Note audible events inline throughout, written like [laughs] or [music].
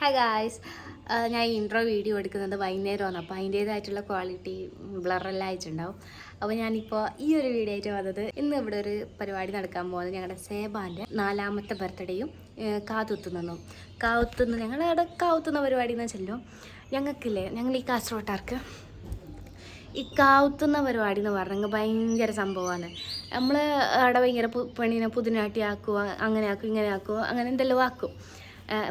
Hi guys ഞാൻ intro video എടുക്കുന്നത് വൈകുന്നേരമാണ്. അപ്പോൾ അതിന്റേതായിട്ടുള്ള ക്വാളിറ്റി ബ്ലറെല്ലാം ആയിട്ടുണ്ടാവും. അപ്പോൾ ഞാനിപ്പോൾ ഈ ഒരു വീഡിയോ ആയിട്ട് വന്നത് ഇന്ന് ഇവിടെ ഒരു പരിപാടി നടക്കാൻ പോകുന്നത് ഞങ്ങളുടെ സേബാന്റെ നാലാമത്തെ ബർത്ത്ഡേയും കാതുത്തുന്നു കാവുത്തുന്ന ഞങ്ങളുടെ കാവുത്തുന്ന പരിപാടി എന്ന് വെച്ചല്ലോ. ഞങ്ങൾക്കില്ലേ ഞങ്ങൾ ഈ കാസർഗോട്ടാർക്ക് ഈ കാവുത്തുന്ന പരിപാടി എന്ന് പറഞ്ഞാൽ ഭയങ്കര സംഭവമാണ് നമ്മൾ അവിടെ ഭയങ്കര പെണ്ണിനെ പുതിനാട്ടി ആക്കുക അങ്ങനെ ആക്കും ഇങ്ങനെ ആക്കുക അങ്ങനെ എന്തെല്ലാം ആക്കും.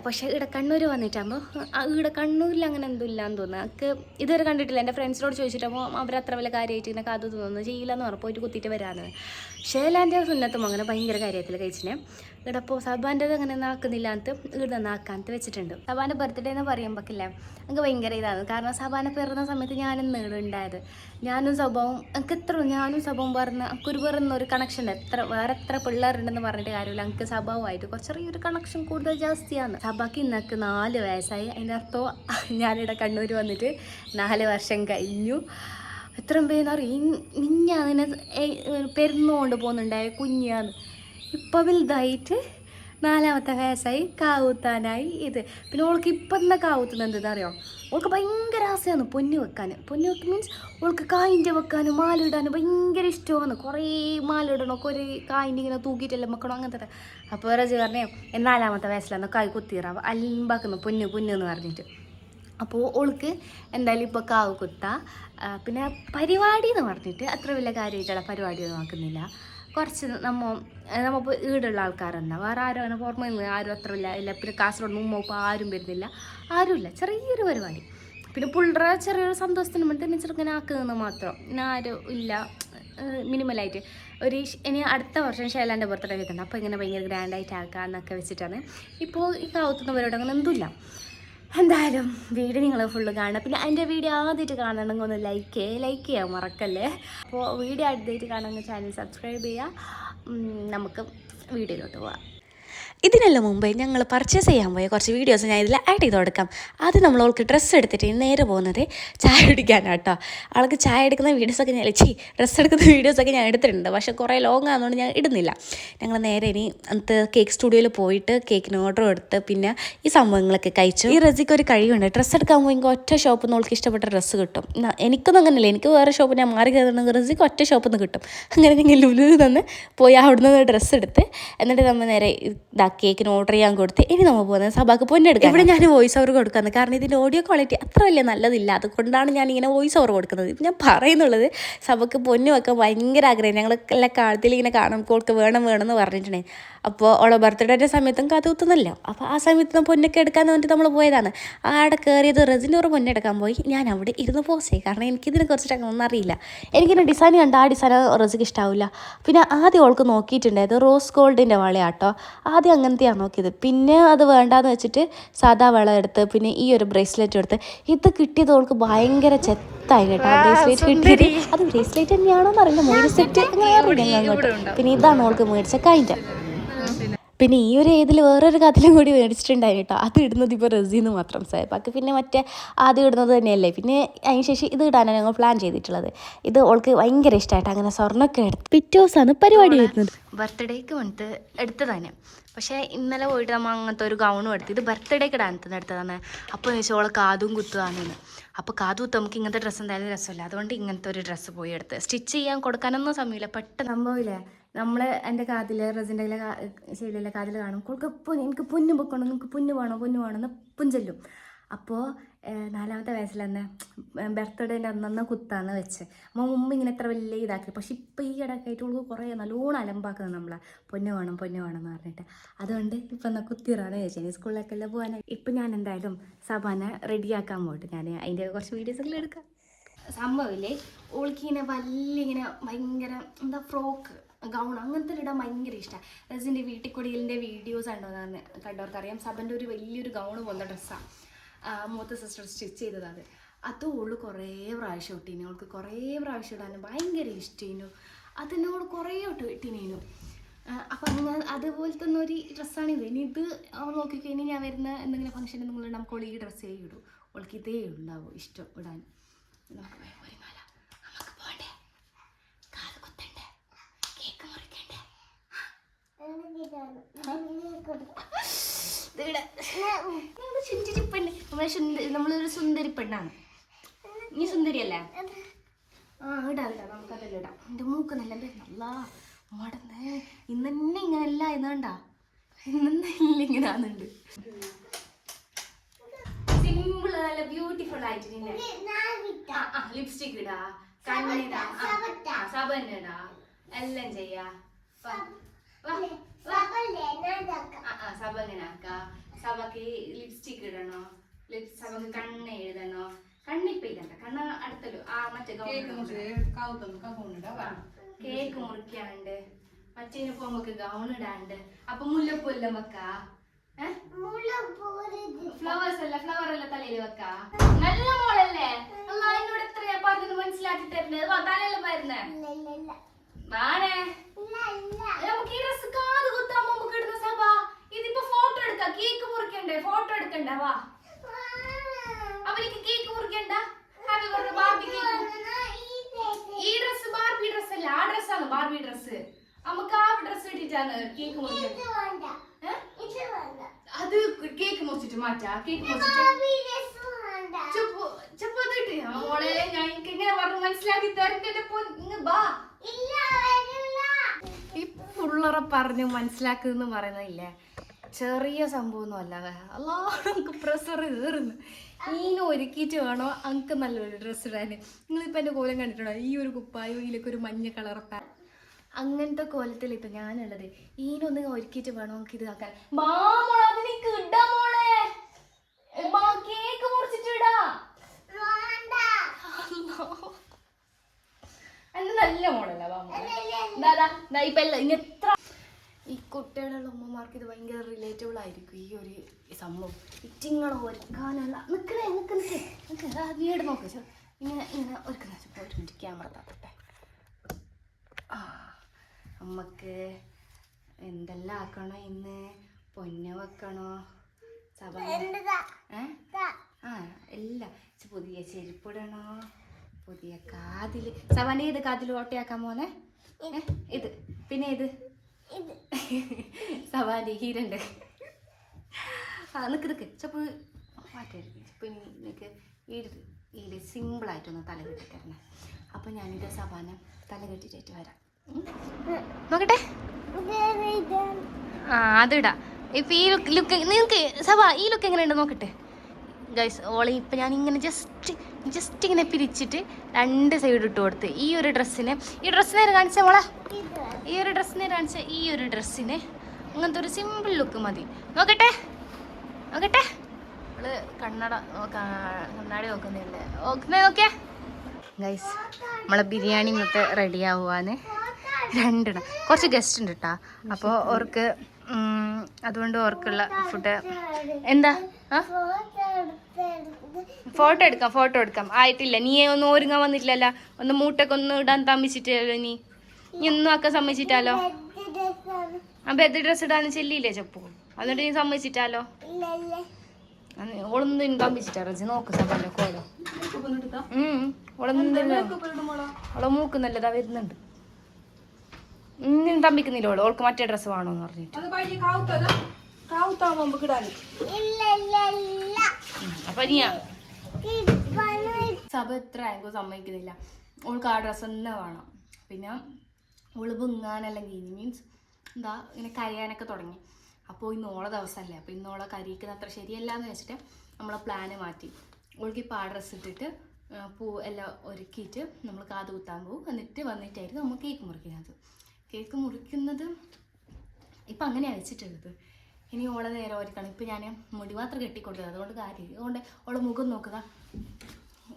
പക്ഷേ ഇവിടെ കണ്ണൂർ വന്നിട്ടാകുമ്പോൾ ഇവിടെ കണ്ണൂരിൽ അങ്ങനെ എന്തും ഇല്ലാന്ന് തോന്നുന്നു. എനിക്ക് ഇതുവരെ കണ്ടിട്ടില്ല. എന്റെ ഫ്രണ്ട്സിനോട് ചോദിച്ചിട്ടാകുമ്പോൾ അത്ര വലിയ കാര്യമായിട്ട് ഇങ്ങനെ കാത്തു തോന്നുന്നു ചെയ്യില്ല എന്ന് പറഞ്ഞു പോയിട്ട് കുത്തിയിട്ട് വരാമെന്ന് ഷേലാന്റെ സുന്നത്തും അങ്ങനെ ഭയങ്കര കാര്യത്തിൽ കഴിച്ചിനെ. ഇവിടെ ഇപ്പോൾ സബാന്റെത് അങ്ങനെ നാക്കുന്നില്ല ആക്കുന്നില്ല എന്നിട്ട് ഇവിടെ നാക്കാനത്ത് വെച്ചിട്ടുണ്ട്. സബാന്റെ ബർത്ത്ഡേ എന്ന് പറയുമ്പോഴേക്കില്ലേ എനിക്ക് ഭയങ്കര ഇതാണ്. കാരണം സബാനെ പിറന്ന സമയത്ത് ഞാനും നീളുണ്ടായത്. ഞാനും സ്വഭാവം എനിക്ക് എത്ര ഞാനും സ്വഭാവം പറഞ്ഞ എനിക്കൊരു പറയുന്ന ഒരു കണക്ഷൻ എത്ര വേറെ എത്ര പിള്ളേരുണ്ടെന്ന് പറഞ്ഞിട്ട് കാര്യമില്ല. എനിക്ക് സ്വഭാവമായിട്ട് കുറച്ച് ചെറിയൊരു കണക്ഷൻ കൂടുതൽ ജാസ്തിയാണ്. സബാക്ക് ഇന്നക്ക് നാല് വയസ്സായി. അതിന്റെ അർത്ഥം ഞാനിവിടെ കണ്ണൂർ വന്നിട്ട് നാല് വർഷം കഴിഞ്ഞു. എത്രയും പേര് പറയും അതിനെ പെരുന്നുകൊണ്ട് പോകുന്നുണ്ടായ കുഞ്ഞാന്ന്. ഇപ്പം വലുതായിട്ട് നാലാമത്തെ വയസ്സായി കാവൂത്താനായി ഇത്. പിന്നെ ഓൾക്ക് ഇപ്പം തന്നെ കാവൂത്തുന്നത് എന്താ അറിയോ? ഓൾക്ക് ഭയങ്കര ആസയാണ് പൊന്നു വെക്കാൻ. പൊന്നു വെക്ക് മീൻസ് ഓൾക്ക് കായിന്റെ വെക്കാനും മാലിടാനും ഭയങ്കര ഇഷ്ടമാണ്. കുറേ മാലിടണം കുറേ കായിന്റെ ഇങ്ങനെ തൂക്കിയിട്ടല്ലേ മക്കണം അങ്ങനത്തെ അപ്പോൾ വേറെ പറഞ്ഞേ നാലാമത്തെ വയസ്സിലാണ് കായ് കുത്തിയിറാവ് അലിമ്പാക്കുന്നു പൊന്നു പൊന്നു എന്ന് പറഞ്ഞിട്ട്. അപ്പോൾ ഓൾക്ക് എന്തായാലും ഇപ്പോൾ കാവ് കുത്ത. പിന്നെ പരിപാടി എന്ന് പറഞ്ഞിട്ട് അത്ര വലിയ കാര്യമായിട്ടുള്ള പരിപാടിയൊന്നും ആക്കുന്നില്ല. കുറച്ച് നമ്മ നമ്മപ്പോൾ ഈടുള്ള ആൾക്കാരെന്നാ വേറെ ആരും അങ്ങനെ പുറമെ നിന്ന് ആരും അത്ര ഇല്ല ഇല്ല. പിന്നെ കാസർഗോഡ് മുമ്പ് ഇപ്പോൾ ആരും വരുന്നില്ല. ആരുമില്ല. ചെറിയൊരു പരിപാടി. പിന്നെ പുള്ളറ ചെറിയൊരു സന്തോഷത്തിന് വേണ്ടി തന്നെ ചെറുങ്ങനെ ആക്കുന്നത് മാത്രം. പിന്നെ ആരും ഇല്ല. മിനിമലായിട്ട്. ഒരു ഇനി അടുത്ത വർഷം ഷൈലാന്റെ ബർത്ത്ഡേ വരുന്നുണ്ട് അപ്പോൾ ഇങ്ങനെ ഭയങ്കര ഗ്രാൻഡായിട്ട് ആക്കാമെന്നൊക്കെ വെച്ചിട്ടാണ്. ഇപ്പോൾ ഈ കാവത്തുന്നവരോട് അങ്ങനെ എന്തുമില്ല എന്തായാലും വീഡിയോ നിങ്ങൾ ഫുള്ള് കാണണം പിന്നെ എന്റെ വീഡിയോ ആദ്യമായിട്ട് കാണണമെങ്കിൽ ഒന്ന് ലൈക്ക് ചെയ്യുക ലൈക്ക് ചെയ്യാൻ മറക്കല്ലേ? അപ്പോൾ വീഡിയോ ആദ്യമായിട്ട് കാണണമെങ്കിൽ ചാനൽ സബ്സ്ക്രൈബ് ചെയ്യുക. നമുക്ക് വീഡിയോയിലോട്ട് പോവാം. ഇതിനെല്ലാം മുമ്പേ ഞങ്ങൾ പർച്ചേസ് ചെയ്യാൻ പോയ കുറച്ച് വീഡിയോസ് ഞാൻ ഇതിൽ ആഡ് ചെയ്ത് കൊടുക്കാം. അത് നമ്മൾ അവൾക്ക് ഡ്രസ്സ് എടുത്തിട്ട് നേരെ പോകുന്നത് ചായ കുടിക്കാനാണ് കേട്ടോ അവൾക്ക് ചായ എടുക്കുന്ന വീഡിയോസൊക്കെ ഞാൻ ചീ ഡ്രസ്സ് എടുക്കുന്ന വീഡിയോസൊക്കെ ഞാൻ എടുത്തിട്ടുണ്ട്. പക്ഷേ കുറേ ലോങ് ആയതുകൊണ്ട് ഞാൻ ഇടുന്നില്ല. ഞങ്ങൾ നേരെ ഇനി അന്നത്തെ കേക്ക് സ്റ്റുഡിയോയിൽ പോയിട്ട് കേക്കിന് ഓർഡർ എടുത്ത് പിന്നെ ഈ സംഭവങ്ങളൊക്കെ കഴിച്ചു. ഈ റസിക്ക് ഒരു കഴിവുണ്ട്. ഡ്രസ്സ് എടുക്കാൻ പോയി ഒറ്റ ഷോപ്പിൽ നിന്ന് അവൾക്ക് ഇഷ്ടപ്പെട്ട ഡ്രസ്സ് കിട്ടും. എനിക്കൊന്നും അങ്ങനെയല്ല. എനിക്ക് വേറെ ഷോപ്പിൽ ഞാൻ മാറി കയറണമെങ്കിൽ റസിക്ക് ഒറ്റ ഷോപ്പിൽ നിന്ന് കിട്ടും. അങ്ങനെ ഞങ്ങൾ ലുലു തന്നെ പോയി അവിടുന്ന് ഡ്രസ്സ് എടുത്ത് എന്നിട്ട് നമ്മൾ നേരെ ഇതാ കേക്കിന് ഓർഡർ ചെയ്യാൻ കൊടുത്ത് ഇനി നമ്മൾ പോകുന്നത് സഭാക്ക് പൊന്നെടുക്കാം ഇവിടെ ഞാൻ വോയിസ് ഓവർ കൊടുക്കുന്നത് കാരണം ഇതിന്റെ ഓഡിയോ ക്വാളിറ്റി അത്ര വലിയ നല്ലതില്ല. അതുകൊണ്ടാണ് ഞാൻ ഇങ്ങനെ വോയിസ് ഓവർ കൊടുക്കുന്നത്. ഞാൻ പറയുന്നുള്ളത് സഭക്ക് പൊന്ന് വെക്കാൻ ഭയങ്കര ആഗ്രഹം. ഞങ്ങൾ എല്ലാ കാലത്തിൽ ഇങ്ങനെ കാണും കോൾക്ക് വേണം വേണം എന്ന് പറഞ്ഞിട്ടുണ്ടെങ്കിൽ അപ്പോൾ ഓളെ ബർത്ത്ഡേന്റെ സമയത്തും കാത്തുകുത്തുന്നല്ലോ അപ്പോൾ ആ സമയത്ത് പൊന്നൊക്കെ എടുക്കാൻ പറഞ്ഞിട്ട് നമ്മൾ പോയതാണ്. ആടെ കയറിയത് റെസിനോർ പൊന്നെടുക്കാൻ പോയി. ഞാൻ അവിടെ ഇരുന്ന് പോസ് ചെയ്യും കാരണം എനിക്കിതിനെ കുറിച്ചിട്ട് ഒന്നും അറിയില്ല. എനിക്കിങ്ങനെ ഡിസൈൻ കണ്ട ആ ഡിസൈൻ റെസിക്ക് ഇഷ്ടാവില്ല പിന്നെ ആദ്യം ഓൾക്ക് നോക്കിയിട്ടുണ്ടായത് റോസ് ഗോൾഡിന്റെ വളയാട്ടോ. ആദ്യം അങ്ങനത്തെയാണ് നോക്കിയത്. പിന്നെ അത് വേണ്ടാന്ന് വെച്ചിട്ട് സാധാ വള എടുത്ത് പിന്നെ ഈ ഒരു ബ്രേസ്ലെറ്റ് എടുത്ത് ഇത് കിട്ടിയത് അവൾക്ക് ഭയങ്കര ചെത്തായി കേട്ടോ. ആ ബ്രേസ്ലെറ്റ് കിട്ടിയത്. അത് ബ്രേസ്ലെറ്റ് തന്നെയാണോ എന്നറിയില്ല മോഡി സെറ്റ് അങ്ങനെ അറിയില്ല അങ്ങോട്ട് പിന്നെ ഇതാണ് അവൾക്ക് മേടിച്ച കഴിഞ്ഞ പിന്നെ ഈ ഒരു ഏതിൽ വേറൊരു കഥയിലും കൂടി മേടിച്ചിട്ടുണ്ടായി കേട്ടോ. അത് ഇടുന്നത് ഇപ്പോൾ റസീന്ന് മാത്രം സാഹിബാക്ക് പിന്നെ മറ്റേ ആദ്യം ഇടുന്നത് തന്നെയല്ലേ? പിന്നെ അതിന് ശേഷം ഇത് ഇടാനാണ് ഞങ്ങൾ പ്ലാൻ ചെയ്തിട്ടുള്ളത്. ഇത് ഓൾക്ക് ഭയങ്കര ഇഷ്ടമായിട്ട് അങ്ങനെ സ്വർണമൊക്കെ എടുത്ത് പിറ്റേ ദിവസമാണ് പരിപാടി വരുന്നത്. ബർത്ത്ഡേക്ക് വന്നിട്ട് എടുത്തതാണ്. പക്ഷേ ഇന്നലെ പോയിട്ട് നമ്മൾ അങ്ങനത്തെ ഒരു ഗൗണും എടുത്ത് ഇത് ബർത്ത്ഡേക്ക് ഇടാനത്ത് എടുത്തതാണ്. അപ്പോൾ ചോദിച്ചാൽ ഓളെ കാതും കുത്തുകയാണെന്ന് അപ്പോൾ കാതു കുത്ത് നമുക്ക് ഇങ്ങനത്തെ ഡ്രസ്സ് എന്തായാലും രസമില്ല. അതുകൊണ്ട് ഇങ്ങനത്തെ ഒരു ഡ്രസ്സ് പോയി എടുത്ത്. സ്റ്റിച്ച് ചെയ്യാൻ കൊടുക്കാനൊന്നും സമയമില്ല. പെട്ടെന്ന് സംഭവമില്ലേ? നമ്മൾ എന്റെ കാതിൽ റസിന്റെ ശൈലിയിലെ കാതിൽ കാണും. കൊടുക്ക പൊന്ന് എനിക്ക് പൊന്നു പൊക്കണം. നിങ്ങൾക്ക് പൊന്നു വേണോ? പൊന്നു വേണോ? എന്ന് എപ്പം ചെല്ലും. അപ്പോൾ നാലാമത്തെ വയസ്സിൽ തന്നെ ബർത്ത്ഡേന്റെ അന്നന്ന് കുത്താന്ന് വെച്ച്. അപ്പോൾ മുമ്പ് ഇങ്ങനെ എത്ര വലിയ ഇതാക്കി. പക്ഷെ ഇപ്പം ഈ ഇടക്കായിട്ട് ഉള്ളു കുറേ നല്ലോണം അലമ്പാക്കുന്നത് നമ്മളെ. പൊന്നു വേണം പൊന്നു വേണം എന്ന് പറഞ്ഞിട്ട്. അതുകൊണ്ട് ഇപ്പം എന്നാൽ കുത്തിറാന്ന് ചോദിച്ചാൽ സ്കൂളിലൊക്കെ എല്ലാം പോകാനായി ഇപ്പം ഞാൻ എന്തായാലും സബാന റെഡിയാക്കാൻ പോയിട്ട് ഞാൻ അതിന്റെ കുറച്ച് വീഡിയോസ് എല്ലാം എടുക്കാം. സംഭവമില്ലേ ഓൾക്ക് വലിയ ഇങ്ങനെ ഭയങ്കര എന്താ ഫ്രോക്ക് ഗൗൺ അങ്ങനത്തെ ഇടാൻ ഭയങ്കര ഇഷ്ടമാണ് റസിന്റെ വീട്ടിൽ കുടിയലിന്റെ വീഡിയോസ് ഉണ്ടോ എന്ന് കണ്ടവർക്കറിയാം. സബന്റെ ഒരു വലിയൊരു ഗൗണ് പോലത്തെ ഡ്രസ്സാണ് മൂത്ത സിസ്റ്റർ സ്റ്റിച്ച് ചെയ്തത് അത് ഓൾ കുറേ പ്രാവശ്യം ഇട്ടീനു. അവൾക്ക് കുറേ പ്രാവശ്യം ഇടാനും ഭയങ്കര ഇഷ്ടീനു അതിനോട് കുറേ ഇട്ട് ഇട്ടിനേനു. അപ്പം അങ്ങനെ അതുപോലെ തന്നെ ഒരു ഡ്രസ്സാണിത് ഇനി ഇത് അവൾ നോക്കിക്കഴിഞ്ഞാൽ ഞാൻ വരുന്ന എന്തെങ്കിലും ഫംഗ്ഷൻ നിങ്ങൾ നമുക്ക് ഈ ഡ്രസ്സേ ഇടൂ. ഓൾക്ക് ഇതേ ഉണ്ടാവും ഇഷ്ടം ഇടാൻ. നമുക്ക് പോണ്ടേ കാത് കുത്തണ്ടേ കേക്ക് മുറിക്കണ്ടേ നമ്മളൊരു സുന്ദരി പെണ്ണാണ് നീ സുന്ദരിയല്ലേ? ആ ഇടാ ഇടാ. നമുക്കതെല്ലാം ഇടാം. എന്റെ മൂക്ക് നല്ല നല്ല മടന്ന് ഇന്നെ ഇങ്ങനല്ല എന്നാണ്ടാ ഇന്നെ ഇങ്ങനെ ആകുന്നുണ്ട് സിമ്പിൾ നല്ല ബ്യൂട്ടിഫുൾ ആയിട്ട് ലിപ്സ്റ്റിക് ഇടാ. കണ്ണിടാ. സബന്നെ ഇടാ. എല്ലാം ചെയ്യാ. വാ, വാ, വാ. ആ, ആ, സബ ഇങ്ങനെ സബക്ക് ലിപ്സ്റ്റിക് ഇടണോ? ലിപ് സബക്ക് കണ്ണ് എഴുതണോ? കണ്ണിപ്പ ഇടണ്ട. കണ്ണ് അടുത്തല്ലോ ആ മറ്റേ കേക്ക് മുറിക്കാണ്ട്. മറ്റേനെ പോകുമ്പോ ഗൗൺ ഇടാണ്ട്. അപ്പൊ മുല്ലപ്പൂ എല്ലാം വെക്കാ ഫ്ലവേഴ്സ് അല്ല ഫ്ലവർ അല്ല തലയിൽ വെക്കാ? നല്ല മോളല്ലേ? അല്ല എന്നോട് എത്രയാ പറഞ്ഞത് മനസ്സിലാക്കി തരുന്നത് തലയെല്ലാം വരുന്നേ വാണേ. നമുക്ക് ഈ ഡ്രസ് കാത് കുത്താൻ നമുക്ക് ഇടുന്ന സഭ ഇതിപ്പോ ഫോട്ടോ എടുക്കാം. കേക്ക് മുറിക്കണ്ടേ? ഫോട്ടോ എടുക്കണ്ട വാ. അവർക്ക് കേക്ക് മുറിക്കണ്ട? ഹാപ്പി ബർത്ത്ഡേ ബാർബി കേക്ക് ഈ ഡ്രസ് ബാർബി ഡ്രസ് അല്ല. ആ ആണ് ബാർബി ഡ്രസ് നമുക്ക് ആ ഡ്രസ് ഇട്ടിട്ടാണ് കേക്ക് മുറിക്കുന്നത് ഏ? അത് കേക്ക് മുറിച്ചിട്ട് മാറ്റാ. കേക്ക് മുറിച്ചിട്ട് ചുപ്പ് ചുപ്പ് മോളെ ഞാൻ എനിക്ക് ഇങ്ങനെ പറഞ്ഞു മനസ്സിലാക്കി പൊന്ന്. ബാ പുള്ളറ പറഞ്ഞു മനസ്സിലാക്കുന്ന പറയുന്നില്ലേ ചെറിയ സംഭവമൊന്നും അല്ലാതെ അല്ലാ നമുക്ക് പ്രഷർ കയറുന്നു ഇങ്ങനെ ഒരുക്കിയിട്ട് വേണോ? അങ്ങക്ക് നല്ലൊരു ഡ്രസ്സ് ഇടാൻ നിങ്ങളിപ്പോൾ എന്റെ കോലം കണ്ടിട്ടുണ്ടോ? ഈ ഒരു കുപ്പായോ ഇതിലൊക്കെ ഒരു മഞ്ഞ കളർ പാ അങ്ങനത്തെ കോലത്തിൽ ഇപ്പം ഞാനുള്ളത് ഒന്ന് ഒരുക്കിയിട്ട് വേണോ? നമുക്ക് ഇത് ആക്കാൻ. മാ മോളെ അതിലേക്ക് ഇടാ മോളെ മാ കേക്ക് മുറിച്ചിട്ട് ഇടാ അല്ലാ. അത് നല്ല വാ ഇപ്പൊ എല്ലാം ഇനി എത്ര ഈ കുട്ടികളുടെ ഉമ്മമാർക്ക് ഇത് ഭയങ്കര റിലേറ്റബിൾ ആയിരിക്കും ഈ ഒരു സംഭവം. ഇറ്റിങ്ങൾ ഒരുക്കാനുള്ള നിൽക്കണേ നിൽക്കണേ വീട് നോക്ക് ചോ. ഇങ്ങനെ ഇങ്ങനെ ഒരുക്കുന്ന ഒരു മിനിറ്റ് ക്യാമറ താത്തട്ടെ ആ അമ്മയ്ക്ക് എന്തെല്ലാം ആക്കണോ ഇന്ന്? പൊന്ന വെക്കണോ? സഭ ഏ? ആ എല്ലാം. പുതിയ ചെരുപ്പിടണോ പുതിയ കാതിൽ. സവന ഏത് കാതിൽ ഓട്ടയാക്കാൻ പോന്നെ? ഇത്. പിന്നെ ഇത്? സവാന്റെ ഹീരണ്ട്. ആ നിക്ക് നിക്ക്. ചപ്പ്. മാറ്റരുത് ഇനി നിനക്ക് ഈ ഇതിൽ സിമ്പിളായിട്ടൊന്ന് തല കെട്ടി തരണേ. അപ്പം ഞാനിത് സവാന തല കെട്ടിട്ടായിട്ട് വരാം. നോക്കട്ടെ. ആ അതിടാ ഇപ്പൊ ഈ ലുക്ക് നിങ്ങൾക്ക് സഭ ഈ ലുക്ക് എങ്ങനെയുണ്ട് നോക്കട്ടെ? ഗൈസ് ഓളെ ഇപ്പം ഞാൻ ഇങ്ങനെ ജസ്റ്റ് ജസ്റ്റ് ഇങ്ങനെ പിരിച്ചിട്ട് രണ്ട് സൈഡ് ഇട്ട് കൊടുത്ത് ഈ ഒരു ഡ്രസ്സിന് ഈ ഡ്രസ്സിനെ കാണിച്ച മോളെ? ഈ ഒരു ഡ്രസ്സിനെ കാണിച്ച ഈ ഒരു ഡ്രസ്സിന് അങ്ങനത്തെ ഒരു സിമ്പിൾ ലുക്ക് മതി. നോക്കട്ടെ? നോക്കട്ടെ? അവൾ കണ്ണട കണ്ണാടി നോക്കുന്നില്ല നോക്കുന്നേ നോക്കിയാ? ഗൈസ് നമ്മളെ ബിരിയാണി ഇന്നത്തെ റെഡി ആവുവാന്ന് രണ്ടെണ്ണം. കുറച്ച് ഗസ്റ്റ് ഉണ്ട് കേട്ടോ അപ്പോൾ ഓർക്ക് അതുകൊണ്ട് ഓർക്കുള്ള ഫുഡ് എന്താ? ആ? ഫോട്ടോ എടുക്കാം ഫോട്ടോ എടുക്കാം. ആയിട്ടില്ല നീ ഒന്നും ഒരുങ്ങാൻ വന്നിട്ടില്ലല്ലോ. ഒന്ന് മൂട്ടൊക്കെ ഒന്ന് ഇടാൻ തമ്മിച്ചിട്ടില്ലല്ലോ നീ. നീ ഒന്നും ആക്കാൻ സമ്മതിച്ചിട്ടാലോ? ആ ബെഡ് ഡ്രസ് ഇടാൻ ചെല്ലിയില്ലേ ചെപ്പു? എന്നിട്ട് നീ സമ്മതിച്ചിട്ടാലോ? ഓളൊന്നും തമ്മിച്ചിട്ടാ നോക്ക് സമ്മതിക്കോളോ കോലം ഓളെ മൂക്ക് നല്ലതാ വരുന്നുണ്ട്. ഇന്നും തമ്പിക്കുന്നില്ല ഓൾ. ഓൾക്ക് മറ്റേ ഡ്രസ്സ് വേണോന്ന് പറഞ്ഞിട്ട്. ഉം, അപ്പൊ നീ സഭ എത്ര ആയെങ്കിലും സമ്മതിക്കുന്നില്ല. ഓൾക്ക് ആ ഡ്രസ്സ് തന്നെ വേണം. പിന്നെ ഓൾ പൊങ്ങാനല്ലെങ്കിൽ ഇനി മീൻസ് എന്താ ഇങ്ങനെ കരയാനൊക്കെ തുടങ്ങി. അപ്പോൾ ഇന്ന് ഓളെ ദിവസമല്ലേ അപ്പോൾ ഇന്ന് ഓളെ കരയിക്കുന്ന അത്ര ശരിയല്ല എന്ന് വെച്ചിട്ട് നമ്മളെ പ്ലാന് മാറ്റി. ഓൾക്ക് ഇപ്പോൾ ആ ഡ്രസ്സ് ഇട്ടിട്ട് പൂ എല്ലാം ഒരുക്കിയിട്ട് നമ്മൾ കാത് കുത്താൻ പോകും എന്നിട്ട് വന്നിട്ടായിരിക്കും നമ്മൾ കേക്ക് മുറിക്കുന്നത്. കേക്ക് മുറിക്കുന്നത് ഇപ്പം അങ്ങനെയാണ് വെച്ചിട്ടുള്ളത്. ഇനി ഓളെ നേരെ ഒരുക്കണം. ഇപ്പം ഞാൻ മുടി മാത്രം കെട്ടിക്കൊടുത്തത്. അതുകൊണ്ട് കാര്യം അതുകൊണ്ട് ഓളെ മുഖം നോക്കുക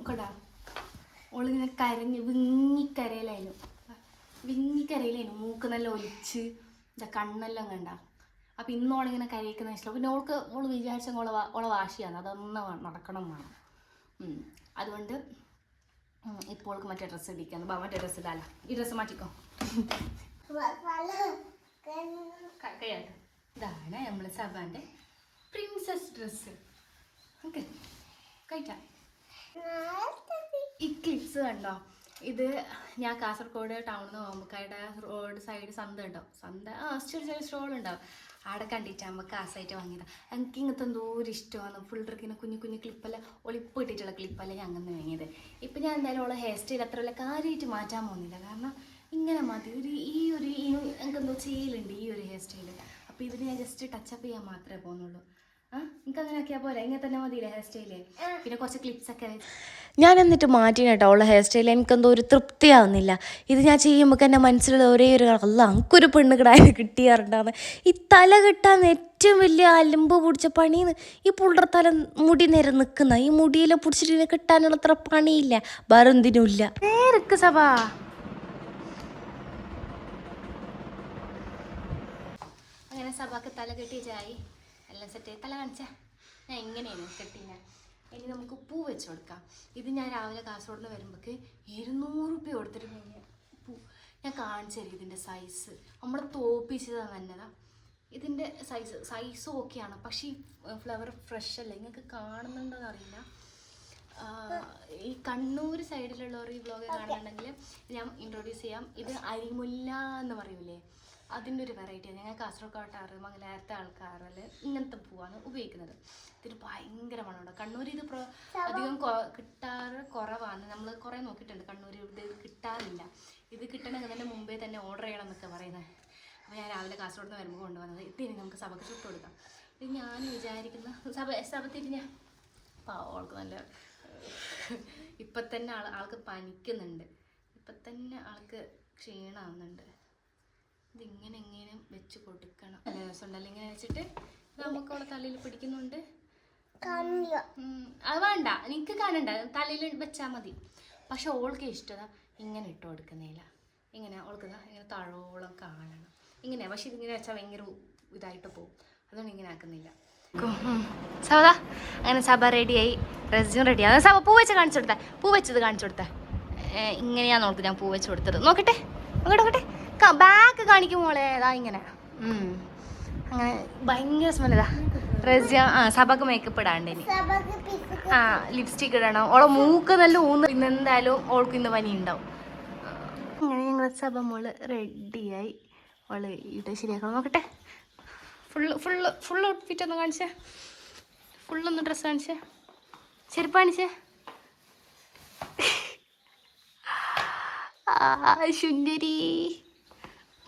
കേട്ടാ ഓളിങ്ങനെ കരഞ്ഞ് വിങ്ങിക്കരയിലായിരുന്നു. വിങ്ങിക്കരയിലായിരുന്നു. മൂക്ക് നല്ല ഒലിച്ച്. ഇതാ കണ്ണെല്ലാം കണ്ട. അപ്പം ഇന്ന് ഓളിങ്ങനെ കരയിക്കുന്ന ഇഷ്ടം. പിന്നെ ഓൾക്ക് ഓൾ വിചാരിച്ച ഓളെ ഓളെ വാശിയാണ്. അതൊന്നും നടക്കണം വേണം. അതുകൊണ്ട് ഇപ്പോൾ ഓൾക്ക് മറ്റേ ഡ്രസ്സ് ഇടിക്കാന്ന്. ബാ മറ്റേ ഡ്രസ്സ് ഇടാല. ഈ ഡ്രസ്സ് മാറ്റിക്കോ. കഴിയാട്ടെ ഇതാണ് നമ്മളെ സബാന്റെ പ്രിൻസസ് ഡ്രസ്സ് ഓക്കെ ക്ലിപ്സ് കണ്ടോ? ഇത് ഞാൻ കാസർഗോഡ് ടൗണിൽ നിന്ന് പോകുമ്പോൾ റോഡ് സൈഡ് സന്ത ഉണ്ടാവും സന്ത ആ ചെറിയ ചെറിയ സ്റ്റോൾ ഉണ്ടാവും. അവിടെ കണ്ടിട്ട് നമുക്ക് കാസായിട്ട് വാങ്ങിയത്. എനിക്ക് ഇങ്ങനത്തെ എന്തോ ഒരു ഇഷ്ടമാണ്. ഫുൾ ഇങ്ങനെ കുഞ്ഞു കുഞ്ഞു ക്ലിപ്പല്ല ഒളിപ്പ് ഇട്ടിട്ടുള്ള ക്ലിപ്പല്ല ഞാൻ അങ്ങനെ വാങ്ങിയത്. ഇപ്പം ഞാൻ എന്തായാലും ഉള്ള ഹെയർ സ്റ്റൈൽ അത്ര വല്ല കാര്യമായിട്ട് മാറ്റാൻ പോകുന്നില്ല. കാരണം ഇങ്ങനെ മതി ഒരു ഈ ഒരു എനിക്ക് എന്തോ ചെയ്യലുണ്ട് ഈ ഒരു ഹെയർ സ്റ്റൈൽ അപ്പോൾ ഇതിന് ഞാൻ ജസ്റ്റ് ടച്ചപ്പ് ചെയ്യാൻ മാത്രമേ പോകുന്നുള്ളൂ. ആ? എനിക്ക് അങ്ങനെ ആക്കിയാൽ പോലെ ഇങ്ങനെ തന്നെ മതിയില്ലേ ഹെയർ സ്റ്റൈൽ പിന്നെ കുറച്ച് ക്ലിപ്സ് ഒക്കെ. ഞാൻ എന്നിട്ട് മാറ്റി കേട്ടോ ഉള്ള ഹെയർ സ്റ്റൈൽ എനിക്കെന്തോ ഒരു തൃപ്തിയാവുന്നില്ല. ഇത് ഞാൻ ചെയ്യുമ്പോൾ എന്റെ മനസ്സിലുള്ള ഒരേ ഒരു അല്ല എനിക്കൊരു പെണ്ണ് കിടായ [laughs] കിട്ടിയാറുണ്ടാന്ന്. ഈ തല കിട്ടാൻ ഏറ്റവും വലിയ അലമ്പ് പിടിച്ച പണിന്ന് ഈ പുള്ളർ തല മുടി നേരെ നിൽക്കുന്ന ഈ മുടിയിലെ പിടിച്ചിട്ട് കിട്ടാനുള്ള അത്ര പണിയില്ല. വേറെ എന്തിനും ഇല്ല നേർക്ക് സഭ. സഭക്ക് തല കെട്ടി ചായി. എല്ലാം സെറ്റ് തല കാണിച്ച. ഞാൻ എങ്ങനെയാണ് കെട്ടിന? ഇനി നമുക്ക് പൂ വെച്ച് കൊടുക്കാം. ഇത് ഞാൻ രാവിലെ കാസർഗോഡിൽ വരുമ്പോഴേക്ക് വരുമ്പോൾക്ക് ഇരുന്നൂറ് റുപ്യ കൊടുത്തിട്ട് പൂ ഞാൻ കാണിച്ചു തരും ഇതിന്റെ സൈസ് നമ്മളെ തോപ്പിച്ചതാണ് തന്നെതാ ഇതിന്റെ സൈസ് സൈസ് ഓക്കെയാണ്. പക്ഷേ ഈ ഫ്ലവർ ഫ്രഷ് അല്ല? നിങ്ങൾക്ക് കാണുന്നുണ്ടോ അറിയില്ല. ഈ കണ്ണൂർ സൈഡിലുള്ളവർ ഈ വ്ളോഗ് കാണുന്നുണ്ടെങ്കിൽ ഞാൻ ഇൻട്രൊഡ്യൂസ് ചെയ്യാം. ഇത് അരിമുല്ല എന്ന് പറയൂലേ? അതിന്റെ ഒരു വെറൈറ്റിയാണ് ഞങ്ങൾ കാസർഗോട്ടാറ് മംഗലാരത്തെ ആൾക്കാരിൽ ഇങ്ങനത്തെ പൂവാണ് ഉപയോഗിക്കുന്നത്. ഇതിന് ഭയങ്കര മണമുണ്ട് കണ്ണൂർ ഇത് അധികം കിട്ടാറ് കുറവാണ്. നമ്മൾ കുറേ നോക്കിയിട്ടുണ്ട്. കണ്ണൂർ ഇത് കിട്ടാറില്ല. ഇത് കിട്ടണമെങ്കിൽ തന്നെ മുമ്പേ തന്നെ ഓർഡർ ചെയ്യണം എന്നൊക്കെ പറയുന്നത്. അപ്പോൾ ഞാൻ രാവിലെ കാസർഗോഡ് നിന്ന് വരുമ്പോൾ കൊണ്ടുവന്നത്. ഇത് ഇനി നമുക്ക് സഭക്ക് ചുട്ട് കൊടുക്കാം. ഇത് ഞാൻ വിചാരിക്കുന്ന സഭ സഭ തിരിഞ്ഞ. പാവൾക്ക് നല്ല ഇപ്പം തന്നെ ആൾ ആൾക്ക് പനിക്കുന്നുണ്ട്. ഇപ്പം തന്നെ ആൾക്ക് ക്ഷീണമാവുന്നുണ്ട് ഇതിങ്ങനെ എങ്ങനെ വെച്ച് കൊടുക്കണം. ഇങ്ങനെ വെച്ചിട്ട് നമുക്ക് അവിടെ തലയിൽ പിടിക്കുന്നുണ്ട്. അത് വേണ്ട. എനിക്ക് കാണണ്ട തലയിൽ വെച്ചാൽ മതി. പക്ഷെ ഓൾക്ക് ഇഷ്ടത ഇങ്ങനെ ഇട്ട് കൊടുക്കുന്നില്ല ഇങ്ങനെ ഓൾക്ക് ഇങ്ങനെ തഴോളം കാണണം. ഇങ്ങനെ. പക്ഷെ ഇതിങ്ങനെ വെച്ചാൽ ഭയങ്കര ഇതായിട്ട് പോകും അതുകൊണ്ട് ഇങ്ങനെ ആക്കുന്നില്ല. സബ അങ്ങനെ സബ റെഡിയായി. Resume ready. ആയി സബ പൂ വെച്ച് കാണിച്ചു കൊടുത്തേ. പൂ വെച്ചത് കാണിച്ചു കൊടുത്തേ. ഇങ്ങനെയാണ് നോക്ക് ഞാൻ പൂ വെച്ച് കൊടുത്തത്. നോക്കട്ടെ. നോക്കട്ടെ നോക്കട്ടെ. ബാക്ക് കാണിക്കും മോളെ. ഏതാ ഇങ്ങനെ. അങ്ങനെ ഭയങ്കര സ്മെല്ലതാ റെസ്യ ആ സഭക്ക് മേക്കപ്പ് ഇടാണ്ട് ഇനി. ആ ലിപ്സ്റ്റിക് ഇടണം. ഓളെ മൂക്ക് നല്ല ഊന്ന് ഇന്ന് എന്തായാലും ഓൾക്ക് ഇന്ന് പനി ഉണ്ടാവും അങ്ങനെ ഞങ്ങൾ സഭ മോൾ റെഡിയായി ഓൾ ഇത് ശരിയാക്കണം. നോക്കട്ടെ. ഫുള്ള് ഫുള്ള് ഫുൾ ഔട്ട്ഫിറ്റ് ഒന്ന് കാണിച്ചേ. ഫുള്ളൊന്ന് ഡ്രസ്സ് കാണിച്ചേ. ചെരുപ്പ് കാണിച്ചേ. ആ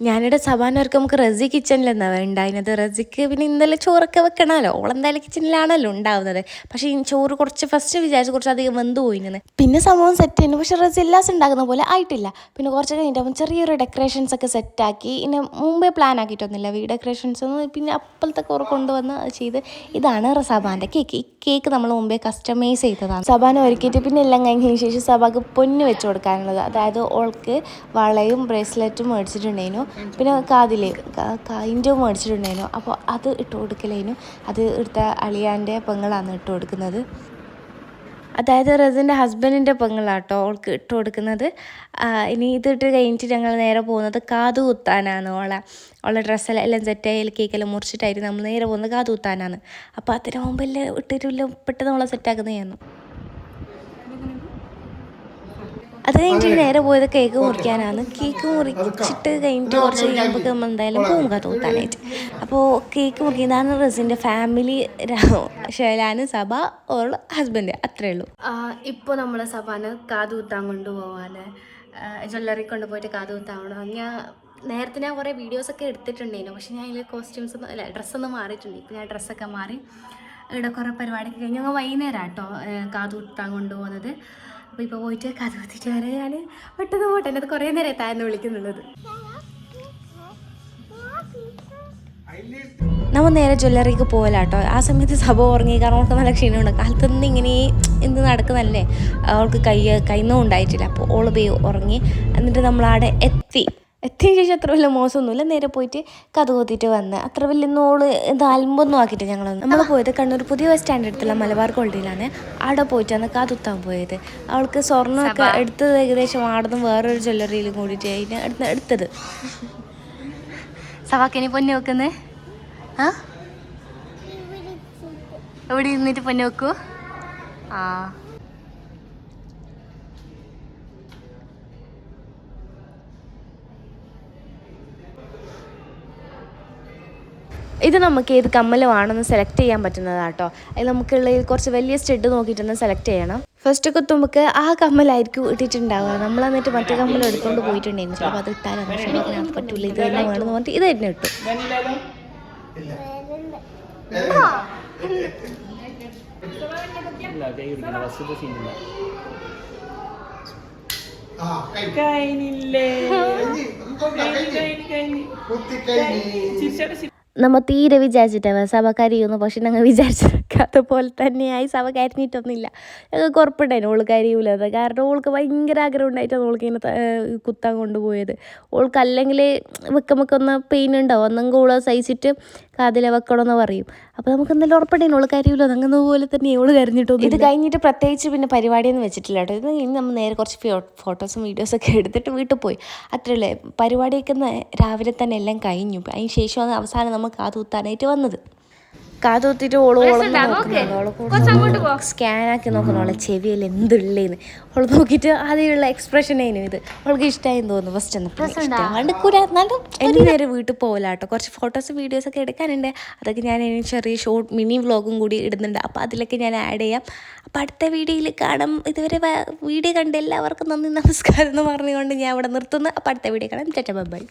ഞാനിവിടെ സഭാനവർക്ക് നമുക്ക് റസി കിച്ചണിലെന്നാ ഉണ്ടായിരുന്നത്? റസിക്ക് പിന്നെ ഇന്നലെ ചോറൊക്കെ വെക്കണമല്ലോ. ഓളെന്തായാലും കിച്ചണിലാണല്ലോ ഉണ്ടാവുന്നത്. പക്ഷേ ഈ ചോറ് കുറച്ച് ഫസ്റ്റ് വിചാരിച്ച് കുറച്ച് അധികം വെന്ത് പോയിന്ന് പിന്നെ സംഭവം സെറ്റ് ചെയ്യുന്നു പക്ഷേ റസി എല്ലാസ് ഉണ്ടാക്കുന്ന പോലെ ആയിട്ടില്ല. പിന്നെ കുറച്ച് കഴിഞ്ഞിട്ട് ചെറിയൊരു ഡെക്കറേഷൻസ് ഒക്കെ സെറ്റാക്കി ഇനി മുമ്പേ പ്ലാൻ ആക്കിയിട്ടൊന്നുമില്ല. ഈ ഡെക്കറേഷൻസ് ഒന്നും പിന്നെ അപ്പോഴത്തെ കുറേ കൊണ്ടുവന്ന് ചെയ്ത് ഇതാണ് സബാന്റെ കേക്ക് ഈ കേക്ക് നമ്മൾ മുമ്പേ കസ്റ്റമൈസ് ചെയ്തതാണ്. സബാന ഒരുക്കിയിട്ട് പിന്നെ എല്ലാം കഴിഞ്ഞതിന് ശേഷം സബാക്ക് പൊന്ന് വെച്ച് കൊടുക്കാനുള്ളത്. അതായത് ഓൾക്ക് വളയും ബ്രേസ്ലെറ്റും മേടിച്ചിട്ടുണ്ടായിരുന്നു. പിന്നെ കാതിൽ കായിന്റെ മേടിച്ചിട്ടുണ്ടായിരുന്നു. അപ്പോൾ അത് ഇട്ട് കൊടുക്കലായിരുന്നു അത് എടുത്ത അളിയാന്റെ പെങ്ങളാണ് ഇട്ട് കൊടുക്കുന്നത്. അതായത് റസിന്റെ ഹസ്ബൻഡിന്റെ പെങ്ങളാട്ടോ അവൾക്ക് ഇട്ട് കൊടുക്കുന്നത്. ഇനി ഇതിട്ട് കഴിഞ്ഞിട്ട് ഞങ്ങൾ നേരെ പോകുന്നത് കാതു കുത്താനാണ്. ഓളെ ഓളെ ഡ്രസ്സെല്ലാം എല്ലാം സെറ്റായി കേക്കെല്ലാം മുറിച്ചിട്ടായിരുന്നു നമ്മൾ നേരെ പോകുന്നത് കാതു കുത്താനാണ്. അപ്പോൾ അതിന് മുമ്പെല്ലാം ഇട്ടിട്ടില്ല പെട്ടെന്ന് ഓളെ സെറ്റാക്കുന്നതായിരുന്നു അത് കഴിഞ്ഞിട്ട് നേരെ പോയത് കേക്ക് മുറിക്കാനാണ്. കേക്ക് മുറിച്ചിട്ട് കഴിഞ്ഞിട്ട് കുറച്ച് കഴിയുമ്പോൾ നമ്മൾ എന്തായാലും പോകും തോത്താനായിട്ട് അപ്പോൾ കേക്ക് മുറിക്കുന്നതാണ് റസിന്റെ ഫാമിലി ഷേലാന് സഭ ഓൾ ഹസ്ബൻഡ് അത്രേ ഉള്ളൂ. ഇപ്പോൾ നമ്മൾ സഭാന് കാതൂത്താൻ കുത്താൻ കൊണ്ടുപോകാൻ ജ്വല്ലറി കൊണ്ടുപോയിട്ട് കാതൂത്താവണം ഞാൻ നേരത്തെ ഞാൻ കുറേ വീഡിയോസൊക്കെ എടുത്തിട്ടുണ്ടായിരുന്നു. പക്ഷെ ഞാൻ അതിൽ കോസ്റ്റ്യൂംസ് ഒന്നും അല്ല ഡ്രസ്സൊന്നും മാറിയിട്ടുണ്ട് ഇപ്പോൾ ഞാൻ ഡ്രസ്സൊക്കെ മാറി. ഇവിടെ കുറേ പരിപാടിയൊക്കെ കഴിഞ്ഞ് ഞങ്ങൾ വൈകുന്നേരം കേട്ടോ കാതൂത്താൻ കുത്താൻ കൊണ്ടുപോകുന്നത്. അപ്പോൾ ഇപ്പോൾ പോയിട്ട് കഥ കുത്തിട്ട് വരെ ഞാൻ പെട്ടെന്ന് പോട്ടെ. എന്നത് കുറേ നേരം എത്താമെന്ന് വിളിക്കുന്നുള്ളത്. നമ്മൾ നേരെ ജ്വല്ലറിക്ക് പോകലാട്ടോ ആ സമയത്ത് സഭ ഉറങ്ങി. കാരണം അവൾക്ക് നല്ല ക്ഷീണമുണ്ട് കാലത്ത് നിന്ന് ഇങ്ങനെ എന്ത് നടക്കുന്നല്ലേ? അവൾക്ക് കൈ കൈന്നും ഉണ്ടായിട്ടില്ല. അപ്പോൾ ഓൾ പോയി ഉറങ്ങി. എന്നിട്ട് നമ്മളവിടെ എത്തി. എത്തിയ ശേഷം അത്ര വലിയ മോശമൊന്നുമില്ല. നേരെ പോയിട്ട് കഥ കൊത്തിയിട്ട് വന്ന്. അത്ര വലിയ നോൾ ഇത് അലമ്പൊന്നും ആക്കിയിട്ട് ഞങ്ങൾ നമ്മൾ പോയത് കണ്ണൂർ പുതിയ ബസ് സ്റ്റാൻഡ് അടുത്തുള്ള മലബാർ ഗോൾഡിലാണ്. അവിടെ പോയിട്ടാണ് കാതുത്താൻ പോയത്. അവൾക്ക് സ്വർണമൊക്കെ എടുത്തത് ഏകദേശം ആടുന്ന നിന്ന് വേറൊരു ജ്വല്ലറിയിലും കൂടിയിട്ട് അതിന് എടുത്ത് എടുത്തത്. സവാക്കിനി പൊന്നു വെക്കുന്നേ? ആ? എവിടെ ഇരുന്നിട്ട് പൊന്നു വെക്കൂ? ആ. ഇത് നമുക്ക് ഏത് കമ്മലുമാണെന്ന് സെലക്ട് ചെയ്യാൻ പറ്റുന്നതാട്ടോ അതിൽ നമുക്കുള്ളതിൽ കുറച്ച് വലിയ സ്റ്റെഡ് നോക്കിയിട്ടൊന്ന് സെലക്ട് ചെയ്യണം. ഫസ്റ്റ് കുത്തുമ്പോൾ ആ കമ്മലായിരിക്കും ഇട്ടിട്ടുണ്ടാവുക. നമ്മൾ എന്നിട്ട് മറ്റേ കമ്മൽ എടുത്തുകൊണ്ട് പോയിട്ടുണ്ടായിരുന്നു. ചിലപ്പോൾ അത് ഇട്ടാലും പക്ഷേ അത് പറ്റൂല. ഇത് തന്നെ വേണമെന്ന് പറഞ്ഞിട്ട് ഇത് തന്നെ ഇട്ടു. കഴിഞ്ഞില്ലേ? നമ്മൾ തീരെ വിചാരിച്ചിട്ടാണ് സഭ കരിയുന്നു. പക്ഷെ ഞങ്ങൾ വിചാരിച്ചത് പോലെ തന്നെയായി സഭ കരിഞ്ഞിട്ടൊന്നുമില്ല. ഞങ്ങൾക്ക് കുറപ്പുണ്ടായിരുന്നു ഓൾ കരിയൂലത്. കാരണം ഓൾക്ക് ഭയങ്കര ആഗ്രഹം ഉണ്ടായിട്ടാണ് ഓൾക്ക് ഇങ്ങനെ കുത്താൻ കൊണ്ടുപോയത്. ഓൾക്ക് അല്ലെങ്കിൽ വെക്കുമ്പോൾ ഒന്ന് പെയിൻ ഉണ്ടാവും. ഒന്നും കൂടെ സഹിച്ചിട്ട് കാതിലെ വെക്കണമെന്ന് പറയും. അപ്പോൾ നമുക്ക് എന്തായാലും ഉറപ്പുണ്ടായിരുന്നു ഓൾ കരിയൂല. അങ്ങനെ പോലെ തന്നെ ഓൾ കരഞ്ഞിട്ടൊന്നും ഇത് കഴിഞ്ഞിട്ട് പ്രത്യേകിച്ച് പിന്നെ പരിപാടിയൊന്നും വെച്ചിട്ടില്ല കേട്ടോ. ഇത് ഇനി നമ്മൾ നേരെ കുറച്ച് ഫോട്ടോസും വീഡിയോസൊക്കെ എടുത്തിട്ട് വീട്ടിൽ പോയി. അത്രയല്ലേ പരിപാടിയൊക്കെ രാവിലെ തന്നെ എല്ലാം കഴിഞ്ഞു. അതിന് ശേഷമാണ് അവസാനം നമുക്ക് കാതുകുത്താനായിട്ട് വന്നത്. കാതുകുത്തിയിട്ട് ഓൾ സ്കാനാക്കി നോക്കുന്നു ഓളെ ചെവിയിൽ എന്തുള്ളേന്ന്. ഓൾ നോക്കിയിട്ട് ആദ്യമുള്ള എക്സ്പ്രഷൻ ആയിരുന്നു ഇത്. അവൾക്ക് ഇഷ്ടമായെന്ന് തോന്നുന്നു. ഫസ്റ്റ് ഒന്ന് എന്നാലും എനിക്ക് നേരെ വീട്ടിൽ പോകില്ല കേട്ടോ കുറച്ച് ഫോട്ടോസ് വീഡിയോസ് ഒക്കെ എടുക്കാനുണ്ട്. അതൊക്കെ ഞാൻ ചെറിയ ഷോർട്ട് മിനി വ്ളോഗും കൂടി ഇടുന്നുണ്ട്. അപ്പോൾ അതിലൊക്കെ ഞാൻ ആഡ് ചെയ്യാം. അപ്പോൾ അടുത്ത വീഡിയോയിൽ കാണാം. ഇതുവരെ വീഡിയോ കണ്ട എല്ലാവർക്കും നന്ദി നമസ്കാരം എന്ന് പറഞ്ഞുകൊണ്ട് ഞാൻ ഇവിടെ നിർത്തുന്നു. അപ്പോൾ അടുത്ത വീഡിയോ കാണാം. ചേട്ടാ ബൈ